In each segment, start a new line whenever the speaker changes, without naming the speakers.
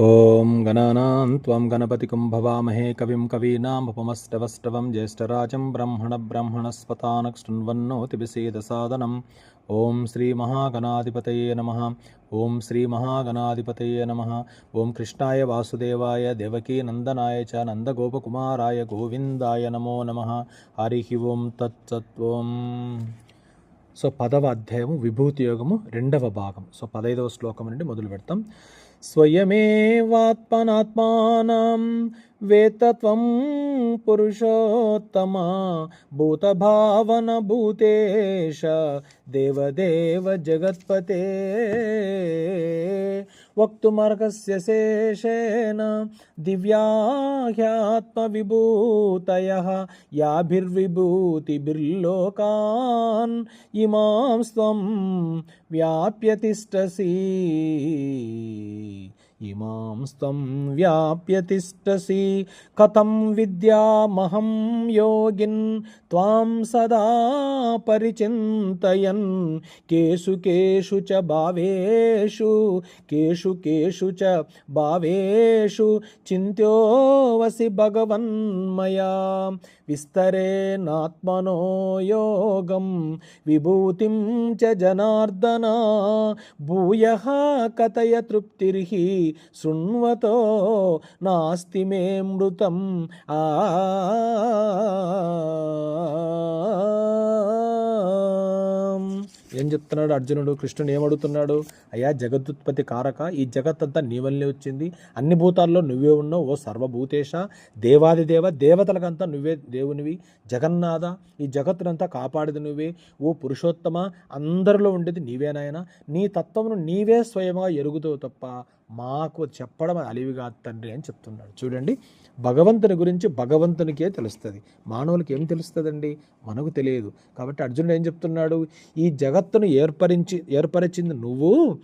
ఓం గణానాం త్వం గణపతికం భవామహే కవిం కవీనాముపమష్టవష్టవం జ్యేష్ఠరాజం బ్రహ్మణ బ్రహ్మణస్పతానక్శృణ్వన్నోతిపిసేదసాదనం ఓం శ్రీ మహాగణాధిపతయే నమ. ఓం శ్రీ మహాగణాధిపతయే నమ. ఓం కృష్ణాయ వాసుదేవాయ దేవకీ నందనాయ చ నందగోపకుమారాయ గోవిందాయ నమో నమ. హరి ఓం తత్సత్వం సో పదవ అధ్యాయము విభూతి రెండవ భాగం. సో పదైదవ శ్లోకం నుండి మొదలు పెడతాం. स्वयमेवात्मनात्मानं वेतत्वं पुरुषोत्तमा भूतभावनभूतेश देवदेव जगत्पते। వక్తుమర్గస్య శేషేణ దివ్యాహ్యాత్మవిభూతయः యాభిర్విభూతిభిర్లోకాన్ ఇమాం స్వం వ్యాప్యతిష్టసి ఇమాం స్వం వ్యాప్య కథం విద్యామహం యోగిన్ త్వాం సదా పరిచింతయన్. కేషు కేషు చ భావేషు కేషు కేషు చ భావేషు చింత్యోవసి భగవన్మయా. విస్తరేణాత్మనో యోగం విభూతిం చ జనార్దన. భూయ కథయ తృప్తిర్హి శృణ్వతో నాస్తి మే మృతం. ఆ. ఏం చెప్తున్నాడు అర్జునుడు? కృష్ణుడు ఏమడుగుతున్నాడు? అయ్యా జగదుత్పత్తి కారక ఈ జగత్తంతా నీ వల్లే వచ్చింది. అన్ని భూతాల్లో నువ్వే ఉన్నావు ఓ సర్వభూతేశ. దేవాది దేవ దేవతలకంతా నువ్వే దేవునివి. జగన్నాథ ఈ జగత్తునంతా కాపాడేది నువ్వే. ఓ పురుషోత్తమ అందరిలో ఉండేది నీవే నాయన. నీ తత్వమును నీవే స్వయంగా ఎరుగుతావు తప్ప మాకు చెప్పడం అలివి కాదు తండ్రి అని చెప్తున్నాడు. చూడండి భగవంతుని గురించి భగవంతునికే తెలుస్తుంది. మానవులకి ఏం తెలుస్తుందండి? మనకు తెలియదు. కాబట్టి అర్జునుడు ఏం చెప్తున్నాడు? ఈ జగత్తును ఏర్పరించి ఏర్పరిచింది నువ్వు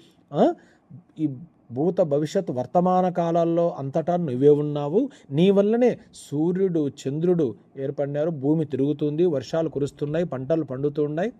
ఈ భూత భవిష్యత్ వర్తమాన కాలాల్లో అంతటా నువ్వే ఉన్నావు. నీ వల్లనే సూర్యుడు చంద్రుడు ఏర్పడినారు. భూమి తిరుగుతుంది వర్షాలు కురుస్తున్నాయి పంటలు పండుతున్నాయి.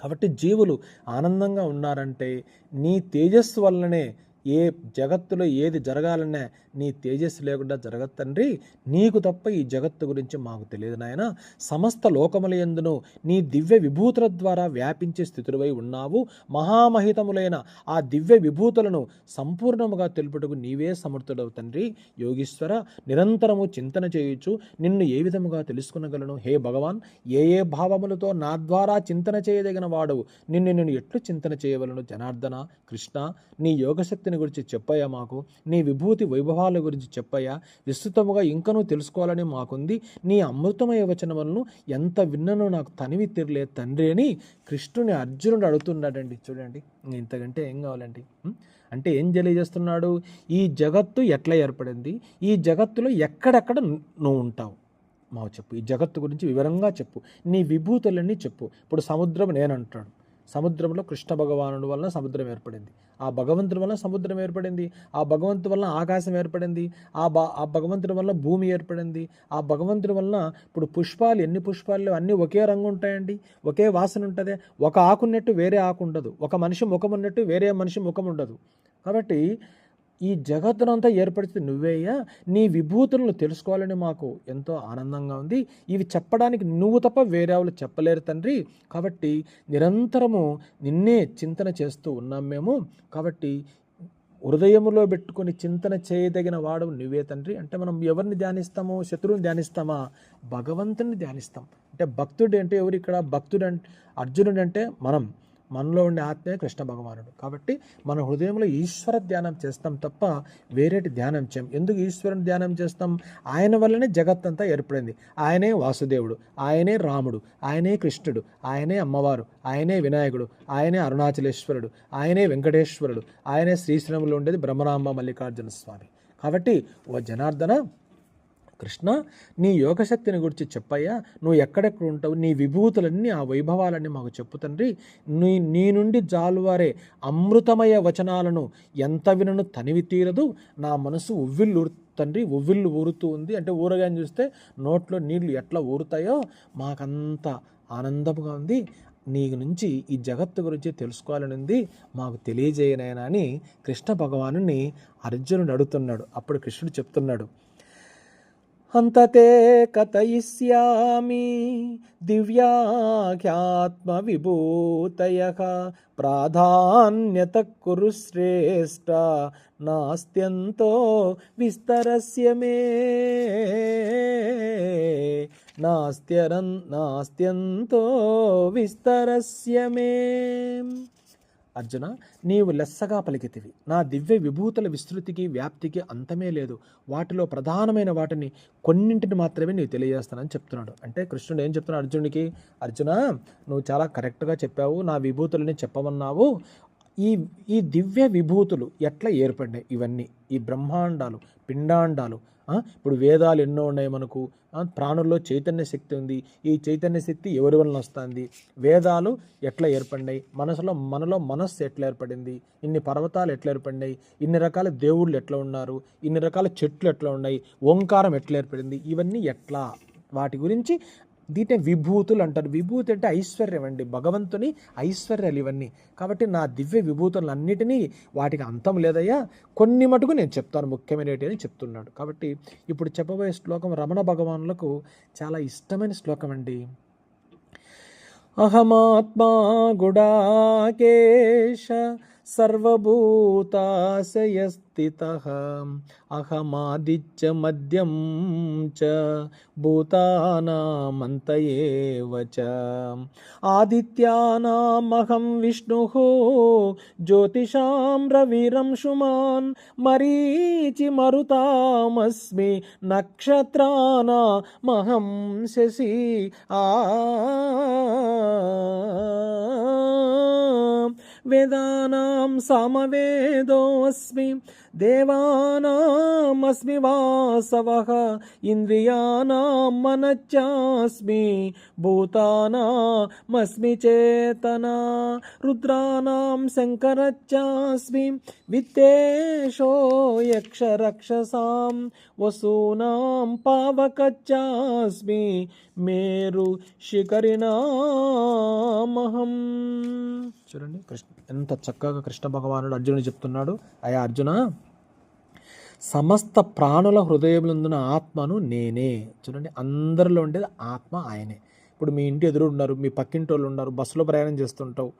కాబట్టి జీవులు ఆనందంగా ఉన్నారంటే నీ తేజస్సు వల్లనే ఏ జగత్తులో ఏది జరగాలన్నా నీ తేజస్సు లేకుండా జరగదు తండ్రి. నీకు తప్ప ఈ జగత్తు గురించి మాకు తెలియదు నాయన. సమస్త లోకముల ఎందును నీ దివ్య విభూతుల ద్వారా వ్యాపించే స్థితులవై ఉన్నావు. మహామహితములైన ఆ దివ్య విభూతులను సంపూర్ణముగా తెలుపుటకు నీవే సమర్థుడవు తండ్రి. యోగీశ్వర నిరంతరము చింతన చేయొచ్చు నిన్ను ఏ విధముగా తెలుసుకునగలను? హే భగవాన్ ఏ ఏ భావములతో నా ద్వారా చింతన చేయదగిన వాడు? నిన్ను నేను ఎట్లు చింతన చేయవలను? జనార్దన కృష్ణ నీ యోగశక్తి యోగశక్తిని గురించి చెప్పయ్యా మాకు? నీ విభూతి వైభవాల గురించి చెప్పయ్యా విస్తృతముగా ఇంకనూ తెలుసుకోవాలని మాకుంది. నీ అమృతమయ వచనములను ఎంత విన్ననో నాకు తనివి తీరలే తండ్రి అని కృష్ణుని అర్జునుడు అడుగుతున్నాడండి. చూడండి ఇంతకంటే ఏం కావాలండి? అంటే ఏం తెలియజేస్తున్నాడు? ఈ జగత్తు ఎట్లా ఏర్పడింది? ఈ జగత్తులో ఎక్కడెక్కడ నువ్వు ఉంటావు? మాకు చెప్పు ఈ జగత్తు గురించి వివరంగా చెప్పు. నీ విభూతులన్నీ చెప్పు. ఇప్పుడు సముద్రం నేనంటాడు సముద్రంలో కృష్ణ భగవానుడు వలన సముద్రం ఏర్పడింది. ఆ భగవంతుడి వలన సముద్రం ఏర్పడింది. ఆ భగవంతు వలన ఆకాశం ఏర్పడింది. ఆ బా ఆ భగవంతుడి వలన భూమి ఏర్పడింది. ఆ భగవంతుడి వలన ఇప్పుడు పుష్పాలు ఎన్ని పుష్పాలు అన్నీ ఒకే రంగు ఉంటాయండి. ఒకే వాసన ఉంటుంది. ఒక ఆకున్నట్టు వేరే ఆకు ఉండదు. ఒక మనిషి ముఖం ఉన్నట్టు వేరే మనిషి ముఖం ఉండదు. కాబట్టి ఈ జగత్తునంతా ఏర్పడితే నువ్వేయ్యా నీ విభూతులను తెలుసుకోవాలని మాకు ఎంతో ఆనందంగా ఉంది. ఇవి చెప్పడానికి నువ్వు తప్ప వేరే వాళ్ళు చెప్పలేరు తండ్రి. కాబట్టి నిరంతరము నిన్నే చింతన చేస్తూ ఉన్నాం మేము. కాబట్టి హృదయములో పెట్టుకొని చింతన చేయదగిన వాడు నువ్వే తండ్రి. అంటే మనం ఎవరిని ధ్యానిస్తామో శత్రువుని ధ్యానిస్తామా? భగవంతుని ధ్యానిస్తాం. అంటే భక్తుడు అంటే ఎవరు ఇక్కడ? భక్తుడు అంటే అర్జునుడు అంటే మనం. మనలో ఉండే ఆత్మే కృష్ణ భగవానుడు. కాబట్టి మన హృదయంలో ఈశ్వర ధ్యానం చేస్తాం తప్ప వేరేటి ధ్యానం చేయం. ఎందుకు ఈశ్వరుని ధ్యానం చేస్తాం? ఆయన వల్లనే జగత్తంతా ఏర్పడింది. ఆయనే వాసుదేవుడు ఆయనే రాముడు ఆయనే కృష్ణుడు ఆయనే అమ్మవారు ఆయనే వినాయకుడు ఆయనే అరుణాచలేశ్వరుడు ఆయనే వెంకటేశ్వరుడు ఆయనే శ్రీశ్రీములు ఉండేది బ్రహ్మరాంబ మల్లికార్జున స్వామి. కాబట్టి ఓ జనార్దన కృష్ణ నీ యోగశక్తిని గురించి చెప్పయ్యా. నువ్వు ఎక్కడెక్కడ ఉంటావు? నీ విభూతులన్నీ ఆ వైభవాలన్నీ మాకు చెప్పు తండ్రి. నీ నీ నుండి జాలువారే అమృతమయ వచనాలను ఎంత వినను తనివి తీరదు. నా మనసు ఉవ్విల్లు తండ్రి ఉవ్విల్లు ఊరుతూ ఉంది. అంటే ఊరగాని చూస్తే నోట్లో నీళ్ళు ఎట్లా ఊరుతాయో మాకంత ఆనందముగా ఉంది. నీ నుంచి ఈ జగత్తు గురించి తెలుసుకోవాలనింది మాకు తెలియజేయనైనా అని కృష్ణ భగవానుని అర్జునుడు అడుగుతున్నాడు. అప్పుడు కృష్ణుడు చెప్తున్నాడు. హంతతే కథయిష్యామి దివ్యాఖ్యాత్మ విభూతయ ప్రాధాన్యత కురు శ్రేష్ట నాస్త్యంతో విస్తరస్య మే నాస్త్యరన్ నాస్త్యంతో విస్తరస్య మే అర్జున నీవు లెస్సగా పలికితివి. నా దివ్య విభూతుల విస్తృతికి వ్యాప్తికి అంతమే లేదు. వాటిలో ప్రధానమైన వాటిని కొన్నింటిని మాత్రమే నీవు తెలియజేస్తానని చెప్తున్నాడు. అంటే కృష్ణుడు ఏం చెప్తున్నాడు అర్జునుడికి? అర్జున నువ్వు చాలా కరెక్ట్గా చెప్పావు. నా విభూతులని చెప్పమన్నావు. ఈ ఈ దివ్య విభూతులు ఎట్లా ఏర్పడినాయి ఇవన్నీ. ఈ బ్రహ్మాండాలు పిండాండాలు ఇప్పుడు వేదాలు ఎన్నో ఉన్నాయి మనకు. ప్రాణుల్లో చైతన్య శక్తి ఉంది. ఈ చైతన్య శక్తి ఎవరి వలన వస్తుంది? వేదాలు ఎట్లా ఏర్పడినాయి? మనసులో మనలో మనస్సు ఎట్లా ఏర్పడింది? ఇన్ని పర్వతాలు ఎట్లా ఏర్పడినాయి? ఇన్ని రకాల దేవుళ్ళు ఎట్లా ఉన్నారు? ఇన్ని రకాల చెట్లు ఎట్లా ఉన్నాయి? ఓంకారం ఎట్లా ఏర్పడింది? ఇవన్నీ ఎట్లా? వాటి గురించి దీటే విభూతులు అంటారు విభూతి అంటే ఐశ్వర్యం అండి. భగవంతుని ఐశ్వర్యాలు ఇవన్నీ. కాబట్టి నా దివ్య విభూతులన్నిటినీ వాటికి అంతం లేదయ్యా. కొన్ని మటుకు నేను చెప్తాను. ముఖ్యమైనటి అని చెప్తున్నాడు. కాబట్టి ఇప్పుడు చెప్పబోయే శ్లోకం రమణ భగవానులకు చాలా ఇష్టమైన శ్లోకం అండి. అహమాత్మా గుడాకేశ सर्वभूताशयस्थितः। अहमादिच्च मध्यं च भूतानामन्त एव च आदित्यानामहं विष्णुः, ज्योतिषां रविरंशुमान् मरीचिमरुतामस्मि नक्षत्राणामहं शशि। आ ఆ వేదానాం సామవేదోऽస్మి దేవానామస్మి వాసవः ఇంద్రియాణం మనశ్చాస్మి భూతానామస్మి చేతనా రుద్రాణం శంకరశ్చాస్మి విత్తేషో యక్షరక్షసాం వసూనాం పావకచ్చాస్మి మేరు శిఖరినామహం చూడండి. కృష్ణ ఎంత చక్కగా కృష్ణ భగవానుడు అర్జునుడు చెప్తున్నాడు. అయ్యా అర్జున సమస్త ప్రాణుల హృదయములందున ఆత్మను నేనే. చూడండి అందరిలో ఉండేది ఆత్మ ఆయనే. ఇప్పుడు మీ ఇంటి ఎదురు ఉన్నారు మీ పక్కింటి వాళ్ళు ఉన్నారు బస్సులో ప్రయాణం చేస్తుంటావు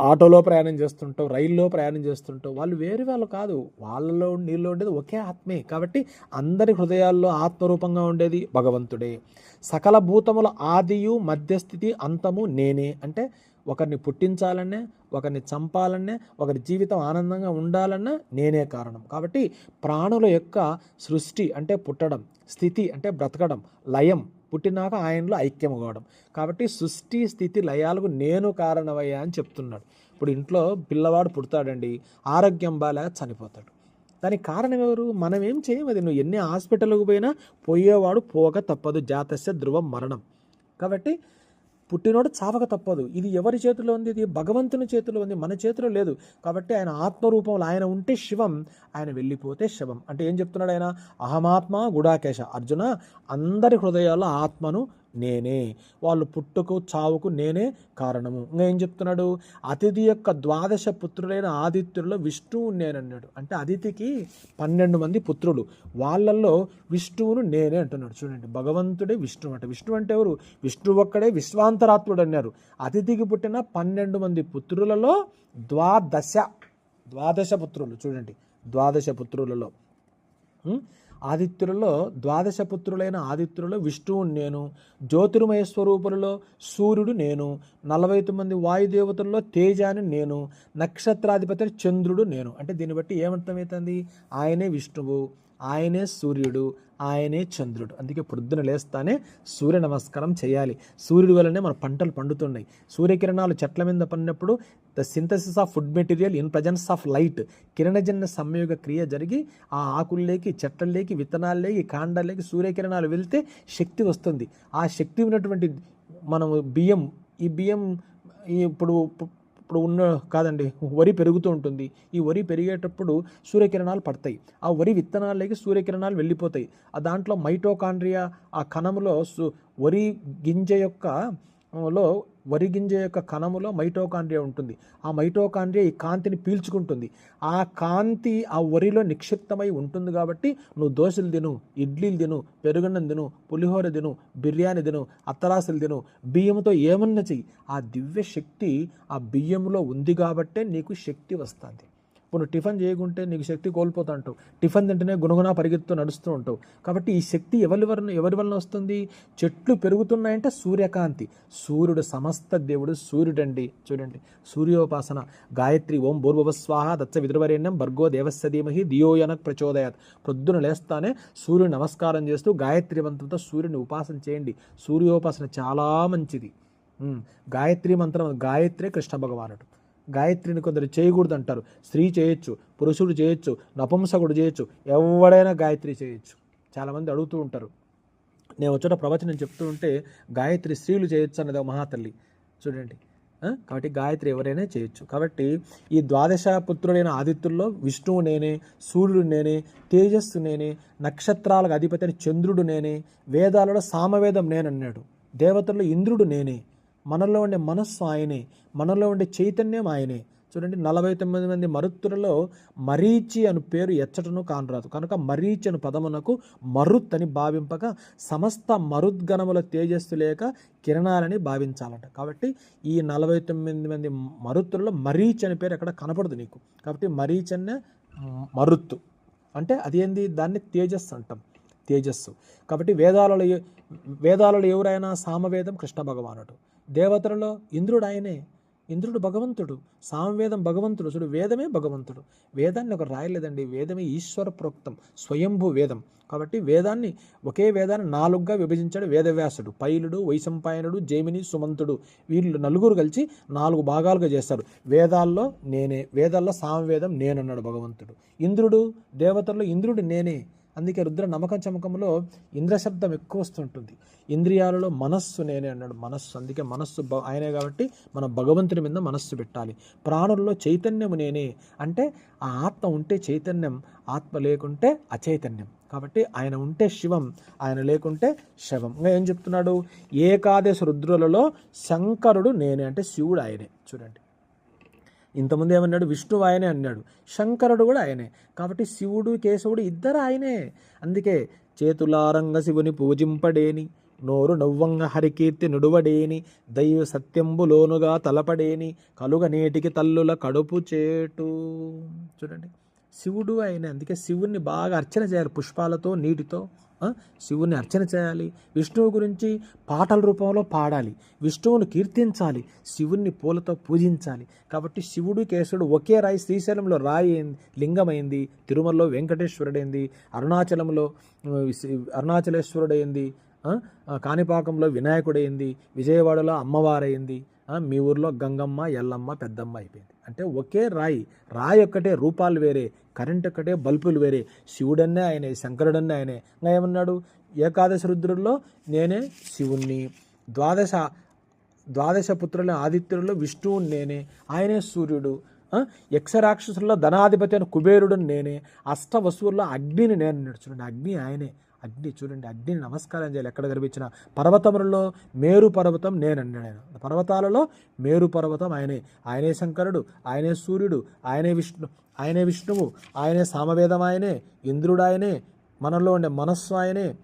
ఆటోలో ప్రయాణం చేస్తుంటావు రైల్లో ప్రయాణం చేస్తుంటావు. వాళ్ళు వేరే వాళ్ళు కాదు. వాళ్ళలో నీళ్ళు ఉండేది ఒకే ఆత్మే. కాబట్టి అందరి హృదయాల్లో ఆత్మరూపంగా ఉండేది భగవంతుడే. సకల భూతముల ఆదియు మధ్యస్థితి అంతము నేనే. అంటే ఒకరిని పుట్టించాలనే ఒకరిని చంపాలనే ఒకరి జీవితం ఆనందంగా ఉండాలన్నా నేనే కారణం. కాబట్టి ప్రాణుల యొక్క సృష్టి అంటే పుట్టడం స్థితి అంటే బ్రతకడం లయం పుట్టినాక ఆయనలో ఐక్యం కావడం. కాబట్టి సృష్టి స్థితి లయాలకు నేను కారణమయ్యా అని చెప్తున్నాడు. ఇప్పుడు ఇంట్లో పిల్లవాడు పుడతాడండి ఆరోగ్యం బాగా చనిపోతాడు. దానికి కారణం ఎవరు? మనం ఏం చేయం అది. నువ్వు ఎన్ని హాస్పిటల్కి పోయినా పోయేవాడు పోక తప్పదు. జాతస్య ధ్రువం మరణం. కాబట్టి పుట్టినోడు చావక తప్పదు. ఇది ఎవరి చేతిలో ఉంది? ఇది భగవంతుని చేతిలో ఉంది. మన చేతిలో లేదు. కాబట్టి ఆయన ఆత్మరూపంలో ఆయన ఉంటే శివం ఆయన వెళ్ళిపోతే శవం. అంటే ఏం చెప్తున్నాడు ఆయన? అహమాత్మ గుడాకేశ. అర్జున అందరి హృదయాల్లో ఆత్మను నేనే. వాళ్ళు పుట్టుకు చావుకు నేనే కారణము. ఇంకా ఏం చెప్తున్నాడు? అతిథి యొక్క ద్వాదశ పుత్రులైన ఆదిత్యుల్లో విష్ణువు నేనన్నాడు. అంటే అతిథికి పన్నెండు మంది పుత్రులు. వాళ్ళల్లో విష్ణువును నేనే అంటున్నాడు. చూడండి భగవంతుడే విష్ణువు అంటే. విష్ణువు అంటే ఎవరు? విష్ణువు ఒక్కడే విశ్వాంతరాత్ముడు అన్నారు. అతిథికి పుట్టిన పన్నెండు మంది పుత్రులలో ద్వాదశ ద్వాదశ పుత్రులు. చూడండి ద్వాదశ పుత్రులలో. ఆదిత్యులలో ద్వాదశ పుత్రులైన ఆదిత్యులలో విష్ణువు నేను జ్యోతిర్మయ స్వరూపులలో సూర్యుడు నేను నలభై తొమ్మిది వాయుదేవతల్లో తేజాని నేను నక్షత్రాధిపతి చంద్రుడు నేను. అంటే దీన్ని బట్టి ఏమర్థమవుతుంది? ఆయనే విష్ణువు. ఆయనే సూర్యుడు ఆయనే చంద్రుడు. అందుకే పొద్దున లేస్తానే సూర్య నమస్కారం చేయాలి. సూర్యుడి వల్లనే మన పంటలు పండుతున్నాయి. సూర్యకిరణాలు చెట్ల మీద పడినప్పుడు the synthesis of food material in presence of light. కిరణజన్య సంయోగ క్రియ జరిగి ఆ ఆకుల్లోకి చెట్లలోకి విత్తనాల్లోకి కాండాల్లోకి సూర్యకిరణాలు వెళ్తే శక్తి వస్తుంది. ఆ శక్తి ఉన్నటువంటి మనం బియ్యం ఈ బియ్యం ఈ ఇప్పుడు ఇప్పుడు ఉన్న కాదండి వరి పెరుగుతూ ఉంటుంది. ఈ వరి పెరిగేటప్పుడు సూర్యకిరణాలు పడతాయి. ఆ వరి విత్తనాలకి సూర్యకిరణాలు వెళ్ళిపోతాయి. ఆ దాంట్లో మైటోకాండ్రియా ఆ కణంలో సు వరి గింజ యొక్క లో వరిగింజ యొక్క కణములో మైటోకాండ్రియా ఉంటుంది. ఆ మైటోకాండ్రియా ఈ కాంతిని పీల్చుకుంటుంది. ఆ కాంతి ఆ వరిలో నిక్షిప్తమై ఉంటుంది కాబట్టి నువ్వు దోశలు తిను ఇడ్లీలు తిను పెరుగన్నం తిను పులిహోర తిను బిర్యానీ తిను అత్తరాసులు తిను బియ్యంతో ఏమన్నా చెయ్యి. ఆ దివ్య శక్తి ఆ బియ్యంలో ఉంది కాబట్టే నీకు శక్తి వస్తుంది. ఇప్పుడు నువ్వు టిఫిన్ చేయకుంటే నీకు శక్తి కోల్పోతా ఉంటావు టిఫిన్ తింటేనే గుణగుణ పరిగెత్తుతూ నడుస్తూ ఉంటావు. కాబట్టి ఈ శక్తి ఎవరి వలన ఎవరి వలన వస్తుంది? చెట్లు పెరుగుతున్నాయంటే సూర్యకాంతి. సూర్యుడు సమస్త దేవుడు సూర్యుడండి. చూడండి. సూర్యోపాసన. గాయత్రి ఓం భూర్భవస్వాహ దత్త విద్రవరేణ్యం భర్గో దేవస్య ధీమహి దియోయనక్ ప్రచోదయాత్. ప్రొద్దున లేస్తానే సూర్యుని నమస్కారం చేస్తూ గాయత్రి మంత్రంతో సూర్యుని ఉపాసన చేయండి. సూర్యోపాసన చాలా మంచిది. గాయత్రి మంత్రం గాయత్రి కృష్ణ భగవానుడు. గాయత్రిని కొందరు చేయకూడదు అంటారు స్త్రీ చేయొచ్చు పురుషుడు చేయొచ్చు నపుంసకుడు చేయొచ్చు ఎవడైనా గాయత్రి చేయొచ్చు. చాలామంది అడుగుతూ ఉంటారు. నేను వచ్చిన ప్రవచనం చెప్తూ ఉంటే గాయత్రి స్త్రీలు చేయొచ్చు అన్నది ఒక మహాతల్లి. చూడండి. కాబట్టి గాయత్రి ఎవరైనా చేయొచ్చు. కాబట్టి ఈ ద్వాదశ పుత్రుడైన ఆదిత్యుల్లో విష్ణువు నేనే సూర్యుడు నేనే తేజస్సు నేనే నక్షత్రాలకు అధిపతి చంద్రుడు నేనే వేదాలలో సామవేదం నేనన్నాడు. దేవతల్లో ఇంద్రుడు నేనే. మనలో ఉండే మనస్సు ఆయనే మనలో ఉండే చైతన్యం ఆయనే. చూడండి నలభై తొమ్మిది మంది మరుత్తులలో మరీచి అను పేరు ఎచ్చటను కానరాదు. కనుక మరీచి అను పదమునకు మరుత్ అని భావింపక సమస్త మరుద్గణముల తేజస్సు లేక కిరణాలని భావించాలంట. కాబట్టి ఈ నలభై తొమ్మిది మంది మరుత్తులలో మరీచి అనే పేరు ఎక్కడ కనపడదు నీకు. కాబట్టి మరీచి అనే మరుత్తు. అంటే అదేంది? దాన్ని తేజస్సు అంటాం. తేజస్సు. కాబట్టి వేదాలలో వేదాలలో ఎవరైనా సామవేదం కృష్ణ భగవానుడు. దేవతలలో ఇంద్రుడు ఆయనే ఇంద్రుడు భగవంతుడు సామవేదం భగవంతుడు చూడు వేదమే భగవంతుడు. వేదాన్ని ఒక రాయలేదండి వేదమే ఈశ్వర ప్రోక్తం స్వయంభూ వేదం. కాబట్టి వేదాన్ని ఒకే వేదాన్ని నాలుగుగా విభజించాడు వేదవ్యాసుడు. పైలుడు వైశంపాయనుడు జైమిని సుమంతుడు వీళ్ళు నలుగురు కలిసి నాలుగు భాగాలుగా చేస్తారు. వేదాల్లో నేనే వేదాల్లో సామవేదం నేనన్నాడు భగవంతుడు. ఇంద్రుడు దేవతల్లో ఇంద్రుడు నేనే. అందుకే రుద్ర నమ్మకం చమకంలో ఇంద్ర శబ్దం ఎక్కువ వస్తుంటుంది. ఇంద్రియాలలో మనస్సు నేనే అన్నాడు. మనస్సు అందుకే మనస్సు బ- ఆయనే కాబట్టి మనం భగవంతుని మీద మనస్సు పెట్టాలి. ప్రాణుల్లో చైతన్యము నేనే అంటే ఆ ఆత్మ ఉంటే చైతన్యం ఆత్మ లేకుంటే అచైతన్యం. కాబట్టి ఆయన ఉంటే శివం ఆయన లేకుంటే శవం. ఇంకా ఏం చెప్తున్నాడు? ఏకాదశ రుద్రులలో శంకరుడు నేనే అంటే శివుడు ఆయనే. చూడండి. ఇంతకుముందు ఏమన్నాడు? విష్ణువు ఆయనే అన్నాడు. శంకరుడు కూడా ఆయనే. కాబట్టి శివుడు కేశవుడు ఇద్దరు ఆయనే. అందుకే చేతులారంగ శివుని పూజింపడేని నోరు నవ్వంగ హరికీర్తి నుడువడేని దైవ సత్యంబులోనుగా తలపడేని కలుగ నేటికి తల్లుల కడుపు చేటు. చూడండి. శివుడు ఆయన. అందుకే శివుణ్ణి బాగా అర్చన చేయాలి పుష్పాలతో నీటితో. శివుని అర్చన చేయాలి. విష్ణువు గురించి పాటల రూపంలో పాడాలి. విష్ణువుని కీర్తించాలి. శివుణ్ణి పూలతో పూజించాలి. కాబట్టి శివుడు కేశవుడు ఒకే రాయి శ్రీశైలంలో రాయి అయింది లింగమైంది తిరుమలలో వెంకటేశ్వరుడైంది అరుణాచలంలో శ్రీ- అరుణాచలేశ్వరుడైంది కాణిపాకంలో వినాయకుడైంది విజయవాడలో అమ్మవారైంది మీ ఊర్లో గంగమ్మ ఎల్లమ్మ పెద్దమ్మ అయిపోయింది. అంటే ఒకే రాయి రాయి ఒక్కటే రూపాలు వేరే కరెంట్ ఒక్కటే బల్బులు వేరే. శివుడన్నే ఆయనే శంకరుడన్నే ఆయనే. ఇంకా ఏమన్నాడు? ఏకాదశ రుద్రుల్లో నేనే శివుణ్ణి. ద్వాదశ ద్వాదశ పుత్రుల ఆదిత్యుల్లో విష్ణువు నేనే. ఆయనే సూర్యుడు. యక్షరాక్షసుల్లో ధనాధిపతి అయిన కుబేరుడు నేనే. అష్ట వస్తువుల్లో అగ్నిని నేను అన్నాడు. అగ్ని ఆయనే. అగ్ని చూడండి అగ్నిని నమస్కారం చేయాలి. ఎక్కడ కనిపించిన. పర్వతములలో మేరు పర్వతం నేను. పర్వతాలలో మేరు పర్వతం ఆయనే. ఆయనే శంకరుడు ఆయనే సూర్యుడు ఆయనే విష్ణు ఆయనే విష్ణువు ఆయనే సామవేదం ఆయనే ఇంద్రుడు ఆయనే మనలో ఉండే మనస్సు ఆయనే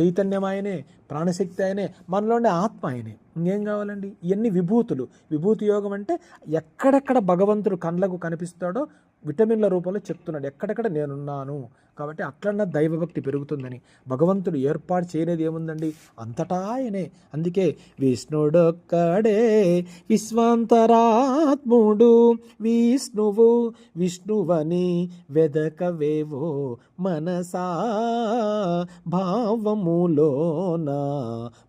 చైతన్యం ఆయనే ప్రాణశక్తి ఆయనే మనలో ఉండే ఆత్మ ఆయనే. ఇంకేం కావాలండి? ఇవన్నీ విభూతులు. విభూతి యోగం అంటే ఎక్కడెక్కడ భగవంతుడు కండ్లకు కనిపిస్తాడో విటమిన్ల రూపంలో చెప్తున్నాడు ఎక్కడెక్కడ నేనున్నాను కాబట్టి అట్లన్న దైవభక్తి పెరుగుతుందని. భగవంతుడు ఏర్పాటు చేయలేదు ఏముందండి? అంతటా ఆయనే. అందుకే విష్ణుడొక్కడే విశ్వాంతరాత్ముడు. విష్ణువు విష్ణువని వెదకవేవో మనసా? భావములోన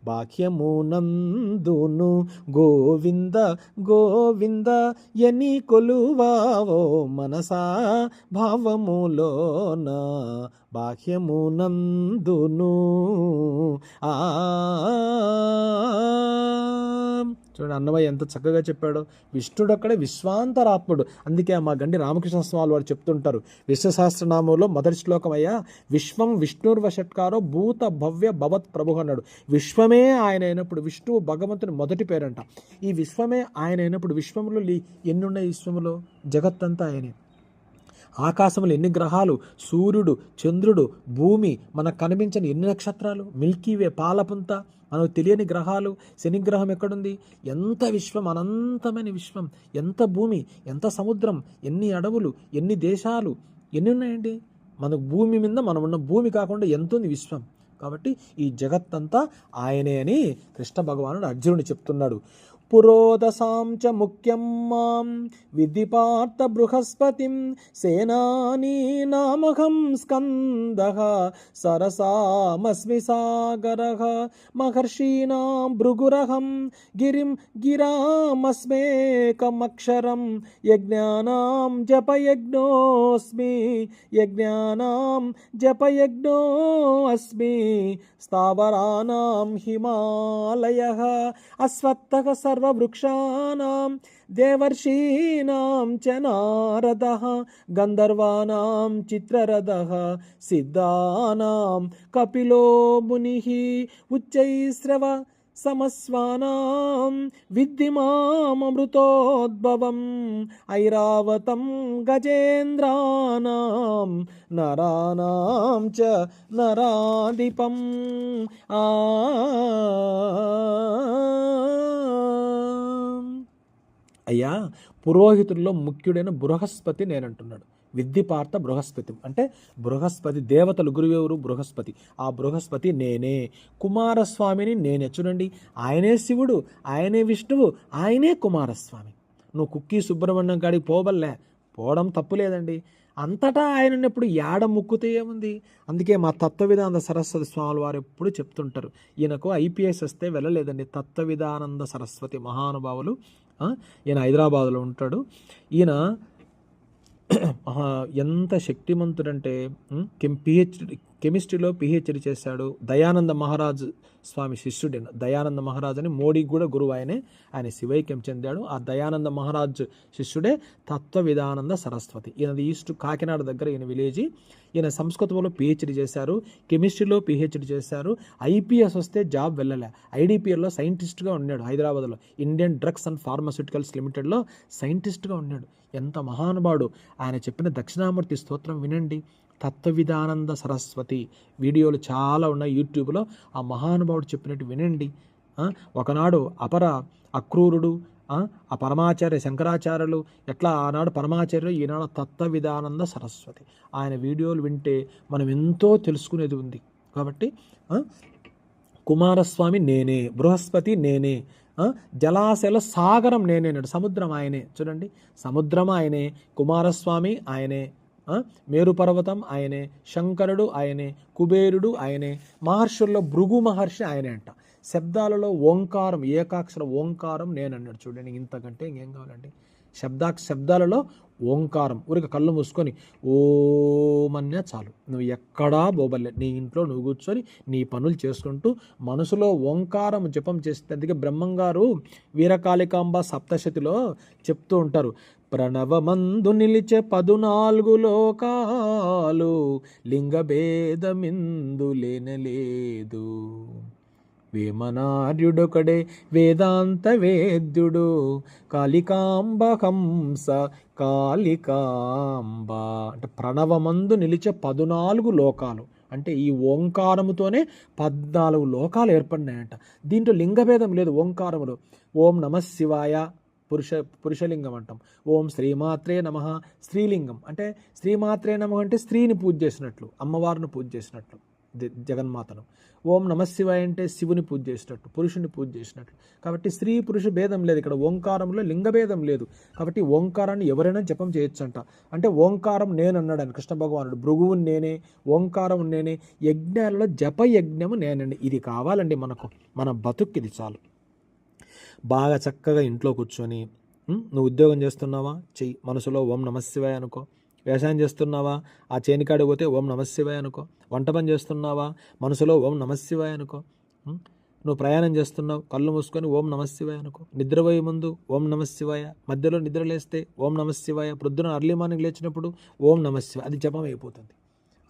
బాహ్యమునందును గోవింద గోవింద ఎని కొలువావో మనసా భావములోన బాహ్యమునందును ఆ. చూడండి అన్నమయ్య ఎంత చక్కగా చెప్పాడు. విష్ణుడు అక్కడే విశ్వాంతరాత్ముడు. అందుకే మా గండి రామకృష్ణ స్వామి వారు చెప్తుంటారు. విశ్వసహస్రనామంలో మొదటి శ్లోకం అయ్యా విశ్వం విష్ణుర్వషట్కారో భూత భవ్య భవత్ ప్రభు అన్నాడు. విశ్వమే ఆయన అయినప్పుడు విష్ణువు భగవంతుని మొదటి పేరంట. ఈ విశ్వమే ఆయన అయినప్పుడు విశ్వంలో లీ- ఎన్ని విశ్వములో? జగత్తంతా ఆయనే. ఆకాశంలో ఎన్ని గ్రహాలు? సూర్యుడు చంద్రుడు భూమి మనకు కనిపించని ఎన్ని నక్షత్రాలు? మిల్కీవే పాలపుంత మనకు తెలియని గ్రహాలు శని గ్రహం ఎక్కడుంది? ఎంత విశ్వం అనంతమైన విశ్వం ఎంత భూమి ఎంత సముద్రం ఎన్ని అడవులు ఎన్ని దేశాలు ఎన్ని ఉన్నాయండి? మన భూమి మీద మనం ఉన్న భూమి కాకుండా ఎంత ఉంది విశ్వం? కాబట్టి ఈ జగత్తంతా ఆయనే అని కృష్ణ భగవానుడు అర్జునుడు చెప్తున్నాడు. పురోదసాం చ ముఖ్యం మాం విధి పార్థ బృహస్పతిం సేనానీనామహం స్కందః సరసామస్మి సాగరః మహర్షీణాం భృగురహం గిరిం గిరామస్మేకమక్షరం యజ్ఞానాం జపయజ్ఞోస్మి యజ్ఞానాం జపయజ్ఞో అస్మి స్థావరాణాం హిమాలయः సర్వ సర్వవృక్షాణాం దేవర్షీణాం చ నారద గంధర్వాణం చిత్రరథः సిద్ధానాం కపిలో ముని ఉచ్చైశ్రవ సమస్వానాం విద్ధి మామృతోద్భవం ఐరావతం గజేంద్రానాం నరాణం చ నరాధిపం. ఆ అయ్యా పురోహితుల్లో ముఖ్యుడైన బృహస్పతి నేనంటున్నాడు. విద్ధి పార్థ బృహస్పతి. అంటే బృహస్పతి దేవతలు గురువెవరు? బృహస్పతి. ఆ బృహస్పతి నేనే. కుమారస్వామిని నేనే. చూడండి ఆయనే శివుడు ఆయనే విష్ణువు ఆయనే కుమారస్వామి. నువ్వు కుక్కీ సుబ్రహ్మణ్యం కాడికి పోబల్లే. పోవడం తప్పు లేదండి. అంతటా ఆయన ఉన్నప్పుడు యాడ ముక్కుతే ఏముంది? అందుకే మా తత్వ విధానంద సరస్వతి స్వాముల వారు ఎప్పుడు చెప్తుంటారు ఈయనకు ఐపీఎస్ వస్తే వెళ్ళలేదండి. తత్వవిధానంద సరస్వతి మహానుభావులు ఈయన హైదరాబాద్లో ఉంటాడు. ఈయన ఎంత శక్తిమంతుడంటే కెం పిహెచ్డి కెమిస్ట్రీలో పిహెచ్డి చేశాడు. దయానంద మహారాజ్ స్వామి శిష్యుడు దయానంద మహారాజ్ అని మోడీకి కూడా గురువు ఆయనే ఆయన శివైక్యం చెందాడు ఆ దయానంద మహారాజ్ శిష్యుడే తత్వ విధానంద సరస్వతి. ఈయనది ఈస్ట్ కాకినాడ దగ్గర ఈయన విలేజ్. ఈయన సంస్కృతంలో పిహెచ్డి చేశారు. కెమిస్ట్రీలో పిహెచ్డి చేశారు. ఐపీఎస్ వస్తే జాబ్ వెళ్ళలే. ఐడిపిఎల్లో సైంటిస్ట్గా ఉన్నాడు హైదరాబాద్లో. ఇండియన్ డ్రగ్స్ అండ్ ఫార్మాస్యూటికల్స్ లిమిటెడ్లో సైంటిస్ట్గా ఉన్నాడు. ఎంత మహానుభావుడు. ఆయన చెప్పిన దక్షిణామూర్తి స్తోత్రం వినండి. తత్వవిధానంద సరస్వతి వీడియోలు చాలా ఉన్నాయి యూట్యూబ్లో. ఆ మహానుభావుడు చెప్పినట్టు వినండి. ఒకనాడు అపర అక్రూరుడు ఆ, పరమాచార్య శంకరాచార్యులు ఎట్లా ఆనాడు పరమాచార్యులు ఈనాడు తత్వవిధానంద సరస్వతి. ఆయన వీడియోలు వింటే మనం ఎంతో తెలుసుకునేది ఉంది. కాబట్టి కుమారస్వామి నేనే బృహస్పతి నేనే ఆ, జలాశయాల సాగరం నేనే సముద్రం ఆయనే. చూడండి సముద్రం ఆయనే కుమారస్వామి ఆయనే. మేరు పర్వతం ఆయనే శంకరుడు ఆయనే కుబేరుడు ఆయనే మహర్షుల్లో భృగు మహర్షి ఆయనే అంట. శబ్దాలలో ఓంకారం ఏకాక్షర ఓంకారం నేను అన్నాడు చూడండి ఇంతకంటే ఇంకేం కావాలండి? శబ్దా శబ్దాలలో ఓంకారం. ఊరికి కళ్ళు మూసుకొని ఓమన్నా చాలు. నువ్వు ఎక్కడా బోబల్లే. నీ ఇంట్లో నువ్వు కూర్చొని నీ పనులు చేసుకుంటూ మనసులో ఓంకారం జపం చేస్తే అందుకే బ్రహ్మంగారు వీరకాళికాంబ సప్తశతిలో చెప్తూ ఉంటారు. ప్రణవమందు నిలిచే పదునాలుగు లోకాలు లింగభేదమిందు లేనలేదు. వేమనార్యుడొకడే వేదాంత వేద్యుడు కాళికాంబ హంస కాళికాంబ. అంటే ప్రణవమందు నిలిచే పదునాలుగు లోకాలు. అంటే ఈ ఓంకారముతోనే పద్నాలుగు లోకాలు ఏర్పడినాయంట. దీంట్లో లింగభేదం లేదు ఓంకారములు. ఓం నమ శివాయ పురుష పురుషలింగం అంటాం. ఓం శ్రీమాత్రే నమ స్త్రీలింగం. అంటే శ్రీమాత్రే నమ అంటే స్త్రీని పూజ చేసినట్లు అమ్మవారిని పూజ చేసినట్లు జగన్మాతను. ఓం నమశివాయ అంటే శివుని పూజ చేసినట్టు పురుషుని పూజ చేసినట్లు. కాబట్టి స్త్రీ పురుష భేదం లేదు ఇక్కడ ఓంకారంలో లింగ భేదం లేదు. కాబట్టి ఓంకారాన్ని ఎవరైనా జపం చేయొచ్చంట. అంటే ఓంకారం నేనన్నాడు అని కృష్ణ భగవానుడు భృగువుని నేనే ఓంకారం నేనే యజ్ఞాలలో జప యజ్ఞము నేనండి. ఇది కావాలండి మనకు మన బతుక్కిది చాలు. బాగా చక్కగా ఇంట్లో కూర్చొని నువ్వు ఉద్యోగం చేస్తున్నావా? చెయ్యి. మనసులో ఓం నమశివాయ అనుకో. వ్యవసాయం చేస్తున్నావా? ఆ చేనికాడికి పోతే ఓం నమశివాయ అనుకో. వంట పని చేస్తున్నావా? మనసులో ఓం నమశివాయ అనుకో. నువ్వు ప్రయాణం చేస్తున్నావు? కళ్ళు మూసుకొని ఓం నమశివాయ అనుకో. నిద్రపోయే ముందు ఓం నమశివాయ మధ్యలో నిద్ర లేస్తే ఓం నమశివాయ ప్రొద్దున అర్లీ మార్నింగ్ లేచినప్పుడు ఓం నమశివాయ అది జపం అయిపోతుంది.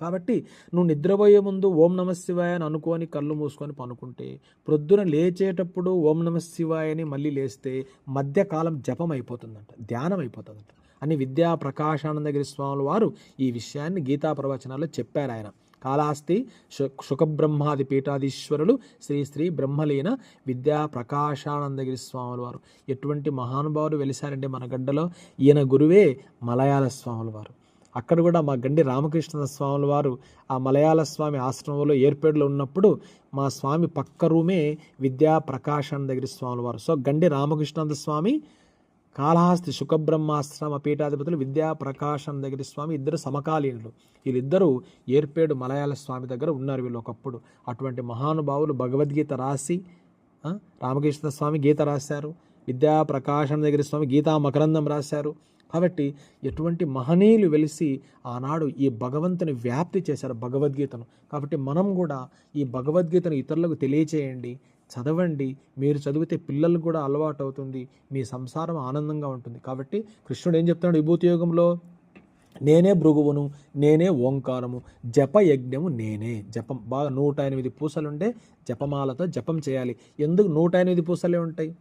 కాబట్టి నువ్వు నిద్రపోయే ముందు ఓం నమశివాయ అని అనుకొని కళ్ళు మూసుకొని పనుకుంటే ప్రొద్దున లేచేటప్పుడు ఓం నమశివాయ అని మళ్ళీ లేస్తే మధ్యకాలం జపం అయిపోతుందంట ధ్యానం అయిపోతుందంట అని విద్యా ప్రకాశానందగిరి స్వాముల వారు ఈ విషయాన్ని గీతా ప్రవచనాల్లో చెప్పారు ఆయన. కాళహస్తి శు శుకబ్రహ్మాది పీఠాధీశ్వరులు శ్రీ శ్రీ బ్రహ్మలీన విద్యా ప్రకాశానందగిరి స్వాముల వారు. ఎటువంటి మహానుభావులు వెలిశారంటే మన గడ్డలో ఈయన గురువే మలయాళ స్వాముల వారు. అక్కడ కూడా మా గండి రామకృష్ణ స్వాముల వారు ఆ మలయాళ స్వామి ఆశ్రమంలో ఏర్పేడులో ఉన్నప్పుడు మా స్వామి పక్క రూమే విద్యా ప్రకాశానందగిరి స్వాముల వారు. సో గండి రామకృష్ణానంద స్వామి కాళహస్తి సుఖబ్రహ్మాశ్రమ పీఠాధిపతులు విద్యా ప్రకాశం దగ్గర స్వామి ఇద్దరు సమకాలీనులు. వీళ్ళిద్దరూ ఏర్పేడు మలయాళ స్వామి దగ్గర ఉన్నారు వీళ్ళు ఒకప్పుడు. అటువంటి మహానుభావులు భగవద్గీత రాసి రామకృష్ణ స్వామి గీత రాశారు. విద్యా ప్రకాశం దగ్గర స్వామి గీతా మకరందం రాశారు. కాబట్టి ఎటువంటి మహనీయులు వెలిసి ఆనాడు ఈ భగవంతుని వ్యాప్తి చేశారు భగవద్గీతను. కాబట్టి మనం కూడా ఈ భగవద్గీతను ఇతరులకు తెలియచేయండి చదవండి. మీరు చదివితే పిల్లలకు కూడా అలవాటు అవుతుంది మీ సంసారం ఆనందంగా ఉంటుంది. కాబట్టి కృష్ణుడు ఏం చెప్తున్నాడు విభూతి యోగంలో నేనే భృగువును నేనే ఓంకారము జప యజ్ఞము నేనే. జపం బాగా నూట ఎనిమిది పూసలుండే జపమాలతో జపం చేయాలి. ఎందుకు నూట ఎనిమిది పూసలే ఉంటాయి?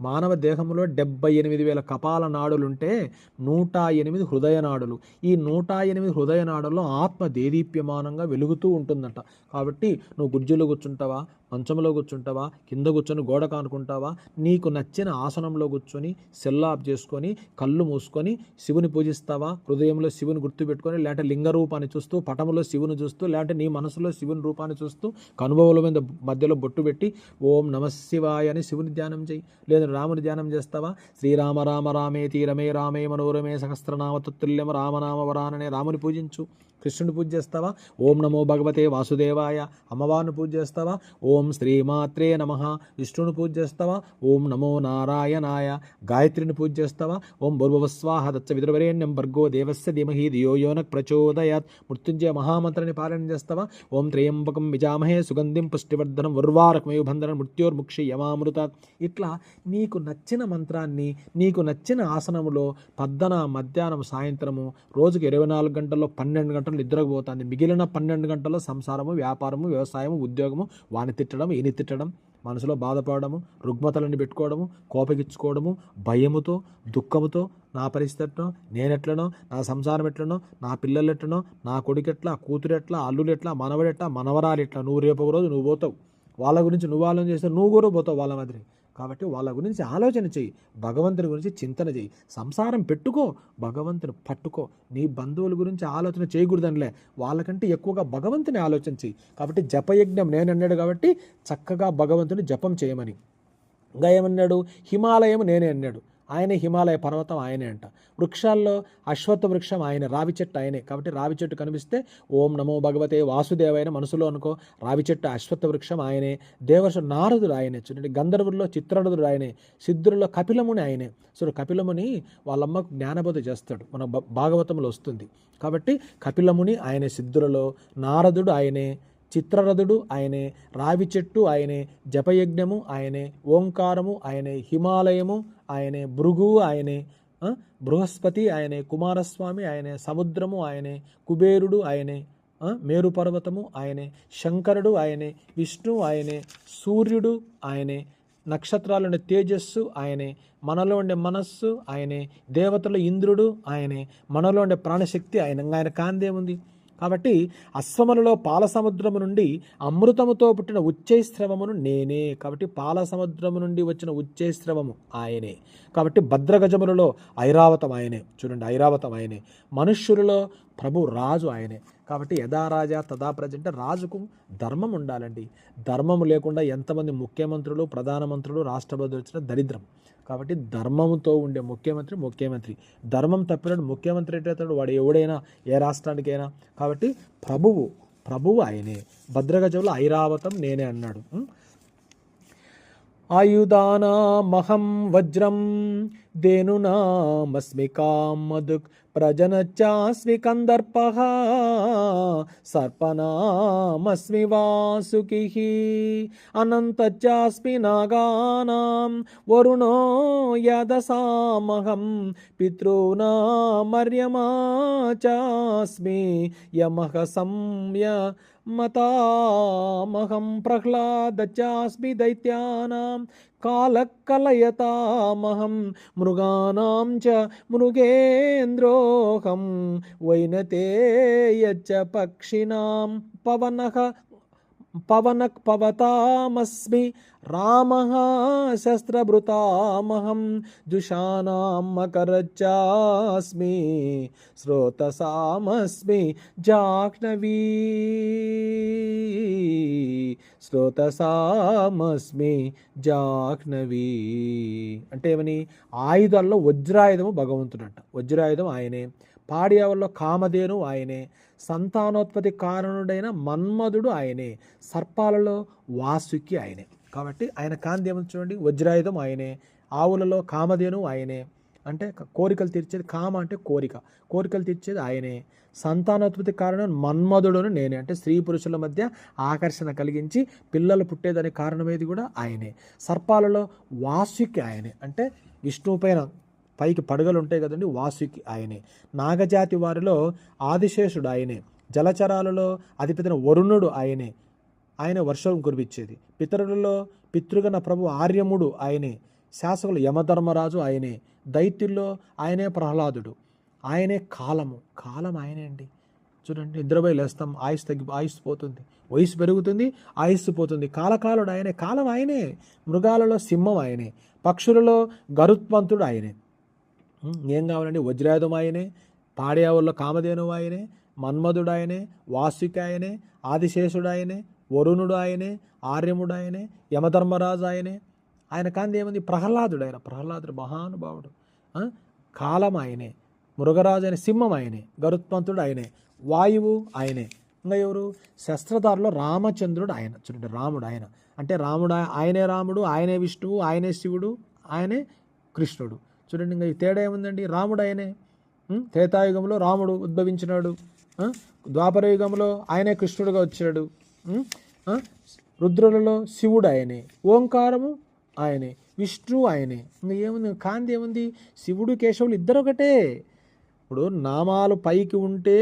మానవ దేహంలో డెబ్బై ఎనిమిది వేల కపాల నాడులుంటే నూట ఎనిమిది హృదయ నాడులు. ఈ నూట ఎనిమిది హృదయ నాడుల్లో ఆత్మ దేదీప్యమానంగా వెలుగుతూ ఉంటుందంట. కాబట్టి నువ్వు గుజ్జులు కూర్చుంటావా? మంచంలో కూర్చుంటావా? కింద కూర్చొని గోడ కానుకుంటావా? నీకు నచ్చిన ఆసనంలో కూర్చొని సెల్లాప్ చేసుకొని కళ్ళు మూసుకొని శివుని పూజిస్తావా? హృదయంలో శివుని గుర్తుపెట్టుకొని లేదంటే లింగ రూపాన్ని చూస్తూ పటములో శివుని చూస్తూ లేదంటే నీ మనసులో శివుని రూపాన్ని చూస్తూ కనుభవుల మీద మధ్యలో బొట్టు పెట్టి ఓం నమ శివాయ అని శివుని ధ్యానం చేయి. లేదా రాముని ధ్యానం చేస్తావా? శ్రీరామ రామ రామే తీరమే రామే మనోరమే సహస్రనామ తత్తుల్యమ రామనామ వరాననే రాముని పూజించు. కృష్ణుని పూజ చేస్తావా? ఓం నమో భగవతే వాసుదేవాయ. అమ్మవారిని పూజ చేస్తావా? ఓం శ్రీమాత్రే నమ. విష్ణుని పూజ చేస్తావా? ఓం నమో నారాయణాయ. గాయత్రిని పూజ చేస్తావా? ఓం భూర్భవస్వాహ దత్త విద్రవరేణ్యం భర్గో దేవస్య ధీమహి ధియో యోనక్ ప్రచోదయాత్. మృత్యుంజయ మహామంత్రాన్ని పాలన చేస్తావా? ఓం త్రయంబకం విజామహే సుగంధిం పుష్టివర్ధనం ఉర్వారకమయుబంధనం మృత్యోర్ముక్షి యమామృతాత్. ఇట్లా నీకు నచ్చిన మంత్రాన్ని నీకు నచ్చిన ఆసనములో పద్దన మధ్యాహ్నం సాయంత్రము రోజుకి ఇరవై నాలుగు గంటల్లో పన్నెండు గంటలు నిద్రపోతుంది మిగిలిన పన్నెండు గంటల్లో సంసారము వ్యాపారము వ్యవసాయము ఉద్యోగము వాని తిట్టడం ఈని తిట్టడం మనసులో బాధపడము రుగ్మతలను పెట్టుకోవడము కోపగించుకోవడము భయముతో దుఃఖముతో నా పరిస్థితి ఎట్లనో నేనెట్లనో నా సంసారం ఎట్లనో నా పిల్లలు ఎట్లనో నా కొడుకు ఎట్లా కూతురు ఎట్లా అల్లుడు ఎట్లా మనవడు ఎట్లా మనవరాలు ఎట్లా నువ్వు రేపు రోజు నువ్వు పోతావు. వాళ్ళ గురించి నువ్వు ఆలోచన చేస్తే నువ్వు కూడా పోతావు వాళ్ళ మాదిరి. కాబట్టి వాళ్ళ గురించి ఆలోచన చెయ్యి భగవంతుని గురించి చింతన చెయ్యి. సంసారం పెట్టుకో భగవంతుని పట్టుకో. నీ బంధువుల గురించి ఆలోచన చేయకూడదనిలే. వాళ్ళకంటే ఎక్కువగా భగవంతుని ఆలోచన చెయ్యి. కాబట్టి జపయజ్ఞం నేనన్నాడు కాబట్టి చక్కగా భగవంతుని జపం చేయమని. ఇంకా ఏమన్నాడు? హిమాలయం నేనే అన్నాడు. ఆయనే హిమాలయ పర్వతం ఆయనే అంట. వృక్షాల్లో అశ్వత్థ వృక్షం ఆయన రావి చెట్టు ఆయనే. కాబట్టి రావి చెట్టు కనిపిస్తే ఓం నమో భగవతే వాసుదేవైన మనసులో అనుకో రావి చెట్టు అశ్వత్థ వృక్షం ఆయనే దేవర్షు నారదుడు ఆయనే చూడండి గంధర్వుల్లో చిత్రరథుడు ఆయనే సిద్ధులలో కపిలముని ఆయనే. సో కపిలముని వాళ్ళమ్మకు జ్ఞానబోధ చేస్తాడు. మన భ- భాగవతంలో వస్తుంది. కాబట్టి కపిలముని ఆయనే సిద్ధులలో నారదుడు ఆయనే చిత్రరథుడు ఆయనే రావి చెట్టు ఆయనే జపయజ్ఞము ఆయనే ఓంకారము ఆయనే హిమాలయము ఆయనే భృగు ఆయనే బృహస్పతి ఆయనే కుమారస్వామి ఆయనే సముద్రము ఆయనే కుబేరుడు ఆయనే మేరుపర్వతము ఆయనే శంకరుడు ఆయనే విష్ణు ఆయనే సూర్యుడు ఆయనే నక్షత్రాలుండే తేజస్సు ఆయనే మనలో ఉండే మనస్సు ఆయనే దేవతలు ఇంద్రుడు ఆయనే మనలో ఉండే ప్రాణశక్తి ఆయన ఆయన కాందేముంది? కాబట్టి అశ్వములలో పాల సముద్రము నుండి అమృతముతో పుట్టిన ఉచ్చైస్రవమును నేనే. కాబట్టి పాల సముద్రము నుండి వచ్చిన ఉచ్చైస్రవము ఆయనే. కాబట్టి భద్రగజములలో ఐరావతం ఆయనే. చూడండి ఐరావతం ఆయనే. మనుష్యులలో ప్రభు రాజు ఆయనే. కాబట్టి యథా రాజా తదా ప్రజ అంటే రాజుకు ధర్మం ఉండాలండి. ధర్మం లేకుండా ఎంతమంది ముఖ్యమంత్రులు ప్రధానమంత్రులు రాష్ట్రపతి వచ్చిన దరిద్రం. కాబట్టి ధర్మంతో ఉండే ముఖ్యమంత్రి ముఖ్యమంత్రి. ధర్మం తప్పినట్టు ముఖ్యమంత్రి ఎట్టేతాడు వాడు ఎవడైనా ఏ రాష్ట్రానికైనా. కాబట్టి ప్రభువు ప్రభువు ఆయనే. భద్రగజంలో ఐరావతం నేనే అన్నాడు. ఆయుధానామహం వజ్రం దేనునామస్మికామదుక్ ప్రజనచాస్మి కందర్ప సర్పనామస్మి వాసుకి అనంతచాస్మి నాగానాం వరుణో యదసామహం పితృనామర్యమా చాస్మి యమహ సంయ మతామహం ప్రహ్లాదచాస్మి దైత్యానాం కాలకలయతామహం మృగాణం చ మృగేంద్రోహం వైనతేయ పక్షిణాం పవన పవనక్ పవతామస్మి రామ శస్త్రభృతామహం జుషానామకరచాస్మి శ్రోతసామస్మి జాహ్నవీ. శ్రోతసామస్మి జాహ్నవీ. అంటే ఏమని? ఆయుధాల్లో వజ్రాయుధము భగవంతుడంట. వజ్రాయుధం ఆయనే. పాడియావుల్లో కామధేను ఆయనే. సంతానోత్పత్తి కారణుడైన మన్మధుడు ఆయనే. సర్పాలలో వాసుకి ఆయనే. కాబట్టి ఆయన కాంతి ఏమని చూడండి? వజ్రాయుధం ఆయనే. ఆవులలో కామధేను ఆయనే. అంటే కోరికలు తీర్చేది కామ అంటే కోరిక. కోరికలు తీర్చేది ఆయనే. సంతానోత్పత్తి కారణం మన్మధుడును నేనే. అంటే స్త్రీ పురుషుల మధ్య ఆకర్షణ కలిగించి పిల్లలు పుట్టేదానికి కారణమేది కూడా ఆయనే. సర్పాలలో వాసుకి ఆయనే. అంటే విష్ణువు పైన పైకి పడగలు ఉంటాయి కదండి వాసుకి ఆయనే. నాగజాతి వారిలో ఆదిశేషుడు ఆయనే. జలచరాలలో అతిపెద్ద వరుణుడు ఆయనే. ఆయన వర్షం కురిపించేది. పితరులలో పితృగణ ప్రభు ఆర్యముడు ఆయనే. శాసకులు యమధర్మరాజు ఆయనే. దైత్యుల్లో ఆయనే ప్రహ్లాదుడు. ఆయనే కాలము. కాలం ఆయనే అండి. చూడండి నిద్రపోయి లేస్తాం ఆయుస్ తగ్గి ఆయుస్సు పోతుంది. వయసు పెరుగుతుంది ఆయుస్సు పోతుంది. కాలకాలుడు ఆయనే. కాలం ఆయనే. మృగాలలో సింహం ఆయనే. పక్షులలో గరుత్మంతుడు ఆయనే. ఏం కావాలండి? వజ్రాయుధం ఆయనే పాడేవుల్లో కామధేను ఆయనే మన్మధుడు ఆయనే వాసుకి ఆయనే ఆదిశేషుడు ఆయనే వరుణుడు ఆయనే ఆర్యముడు ఆయనే యమధర్మరాజు ఆయనే ఆయన కాంతి ఏమంది? ప్రహ్లాదుడు ఆయన ప్రహ్లాదుడు మహానుభావుడు. కాలం ఆయనే మృగరాజు అనే సింహం ఆయనే గరుత్మంతుడు ఆయనే వాయువు ఆయనే. ఇంకా ఎవరు? శస్త్రధారలో రామచంద్రుడు ఆయన చూడండి రాముడు ఆయన. అంటే రాముడు ఆయనే రాముడు ఆయనే విష్ణువు ఆయనే శివుడు ఆయనే కృష్ణుడు. చూడండి ఇంకా ఈ తేడా ఏముందండి? రాముడు ఆయనే. త్రేతాయుగంలో రాముడు ఉద్భవించినాడు. ద్వాపర యుగంలో ఆయనే కృష్ణుడుగా వచ్చాడు రుద్రులలో శివుడు ఆయనే. ఓంకారము ఆయనే. విష్ణువు ఆయనే. ఇంకా ఏముంది? కాంతి ఏముంది? శివుడు కేశవులు ఇద్దరు ఒకటే. ఇప్పుడు నామాలు పైకి ఉంటే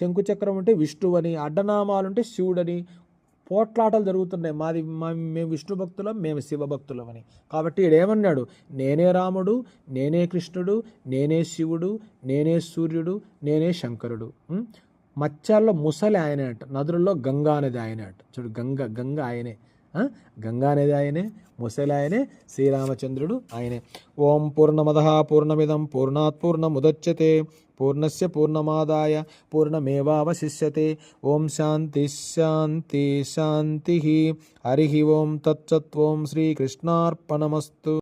శంకుచక్రం ఉంటే విష్ణువు అని అడ్డనామాలు ఉంటే శివుడని పోట్లాటలు జరుగుతున్నాయి మాది మా మేము విష్ణు భక్తులం మేము శివభక్తులం అని కాబట్టి ఈడు ఏమన్నాడు నేనే రాముడు నేనే కృష్ణుడు నేనే శివుడు నేనే సూర్యుడు నేనే శంకరుడు. మత్స్యాల్లో ముసలి ఆయనే అంట నదులలో గంగా అనేది ఆయనే అంట చూడు గంగ గంగ ఆయనే. గంగా అనేది ఆయనే ముసలి ఆయనే శ్రీరామచంద్రుడు ఆయనే. ఓం పూర్ణమద పూర్ణమిదం పూర్ణాత్ పూర్ణముదచ్చతే పూర్ణస్య పూర్ణమాదాయ పూర్ణమేవావశిష్యతే ఓం శాంతి శాంతి శాంతి హరి ఓం తత్సత్వం శ్రీకృష్ణార్పణమస్తు